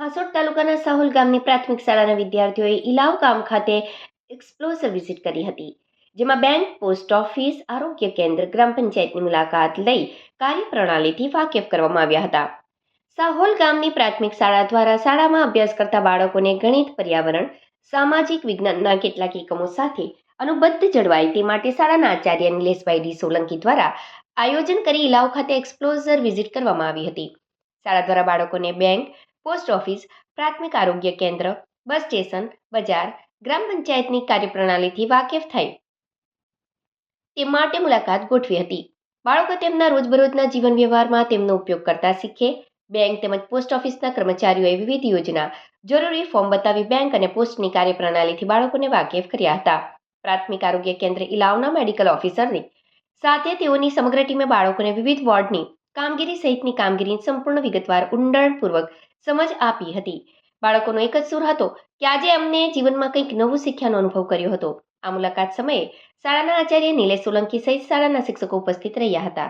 હાસોડ તાલુકાના સાહોલ ગામની પ્રાથમિક શાળાના વિદ્યાર્થીઓએ ઇલાવ ગામ ખાતે એક્સપ્લોઝર વિઝિટ કરી હતી, જેમાં બેંક, પોસ્ટ ઓફિસ, આરોગ્ય કેન્દ્ર, ગ્રામ પંચાયતની મુલાકાત લઈ કાર્યપ્રણાલીથી વાકેફ કરવામાં આવ્યા હતા. સાહોલ ગામની પ્રાથમિક શાળા દ્વારા શાળામાં અભ્યાસ કરતા બાળકોને ગણિત, પર્યાવરણ, સામાજિક વિજ્ઞાનના કેટલાક એકમો સાથે અનુબદ્ધ જળવાય તે માટે શાળાના આચાર્ય નિલેશભાઈ ડી સોલંકી દ્વારા આયોજન કરી ઇલાવ ખાતે એક્સપ્લોઝર વિઝિટ કરવામાં આવી હતી. શાળા દ્વારા બાળકોને બેંક પોસ્ટ ઓફિસ, પ્રાથમિક આરોગ્ય કેન્દ્ર, બસ સ્ટેશન, બજાર, ગ્રામ પંચાયતની કાર્યપ્રણાલીથી વાકેફ થઈ. તે માટે મુલાકાત ગોઠવી હતી. બાળકો તેમના રોજબરોજના જીવન વ્યવહારમાં તેમનો ઉપયોગ કરતા શીખે. બેંક તેમજ પોસ્ટ ઓફિસના કર્મચારીઓએ વિવિધ યોજના, જરૂરી ફોર્મ બતાવી બેંક અને પોસ્ટની કાર્યપ્રણાલીથી બાળકોને વાકેફ કર્યા હતા. પ્રાથમિક આરોગ્ય કેન્દ્ર ઇલાવના મેડિકલ ઓફિસરની. સાથે તેઓની સમગ્ર ટીમે બાળકોને વિવિધ વોર્ડની કામગીરી સહિતની કામગીરી સંપૂર્ણ વિગતવાર, ઊંડાણપૂર્વક સમજ આપી હતી. બાળકોનો એક જ સુર હતો કે આજે અમને જીવનમાં કંઈક નવું શીખ્યાનો અનુભવ કર્યો હતો. આ મુલાકાત સમયે શાળાના આચાર્ય નિલેશ સોલંકી સહિત શાળાના શિક્ષકો ઉપસ્થિત રહ્યા હતા.